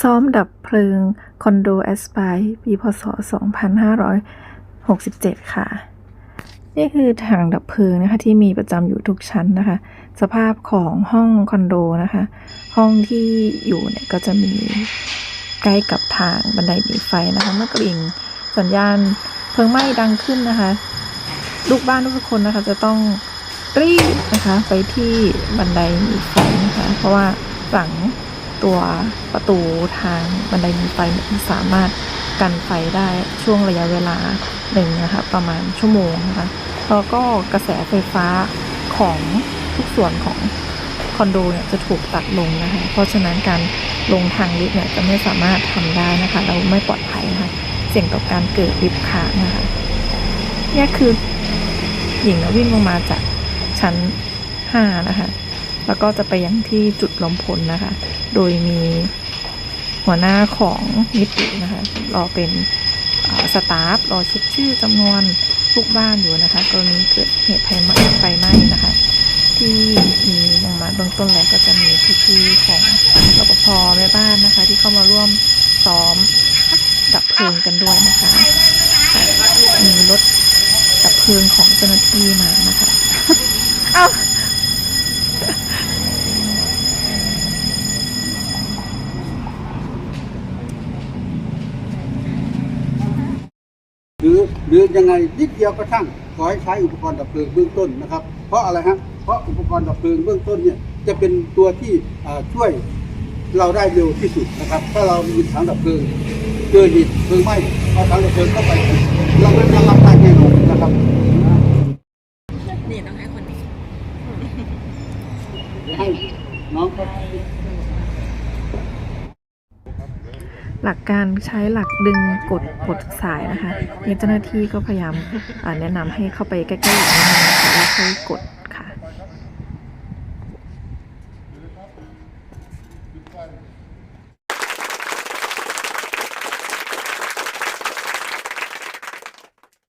ซ้อมดับเพลิงคอนโดแอสไพร์ปีพศ 2567 ค่ะ นี่คือถังดับเพลิงนะคะที่มีประจำอยู่ทุกชั้นนะคะ สภาพของห้องคอนโดนะคะ ห้องที่อยู่เนี่ยก็จะมีใกล้กับทางบันไดหนีไฟนะคะเมื่อกริ่งสัญญาณเพลิงไหม้ดังขึ้นนะคะ ลูกบ้านทุกคนนะคะจะต้องรีบนะคะไปที่บันไดหนีไฟนะคะ เพราะว่าหลัง ตัวประตูทางบันไดหนีไฟเนี่ยมันสามารถกันไฟได้ช่วงระยะเวลาหนึ่งนะคะประมาณชั่วโมงนะคะแล้วก็กระแสไฟฟ้าของทุกส่วนของคอนโดเนี่ยจะถูกตัดลงนะคะ เพราะฉะนั้นการลงทางลิฟต์เนี่ยจะไม่สามารถทำได้นะคะ เราไม่ปลอดภัยนะคะ เสี่ยงต่อการเกิดลิฟต์ค้างนะคะนี่คือหญิงนะวิ่งลงมาจากชั้น 5 นะคะ แล้วก็จะไปยังที่จุดลมพลนะคะ โดยมีหัวหน้าของนิตินะคะ รอเป็นสตาฟรอเช็คชื่อจำนวนลูกบ้านอยู่นะคะ กรณีเกิดเหตุไฟไหม้ไฟไหม้นะคะ ที่มีลงมาเบื้องต้นแล้วก็จะมีพี่ๆของรปภแม่บ้านนะคะ ที่เข้ามาร่วมซ้อมดับเพลิงกันด้วยนะคะ มีรถดับเพลิงของเจ้าหน้าที่มานะคะ เอ้า หรือหรือยังไงนิดเดียวก็ช่างขอให้ใช้อุปกรณ์ดับเพลิงเบื้องต้นนะครับ เพราะอะไรฮะเพราะอุปกรณ์ดับเพลิงเบื้องต้นเนี่ยจะเป็นตัวที่อ่าช่วยเราได้เร็วที่สุดนะครับ ถ้าเรามีถังดับเพลิงเกิดเหตุเพลิงไหม้เอาถังดับเพลิงเข้าไป เราไม่จะรับได้แน่นอนนะครับนี่ต้องให้คนนี้ให้น้องเขา หลักการใช้หลักดึงกดกดสายนะคะเจ้าหน้าที่ก็พยายามแนะนำให้เข้าไปใกล้ๆอย่างนี้นะคะแล้วค่อยกดค่ะ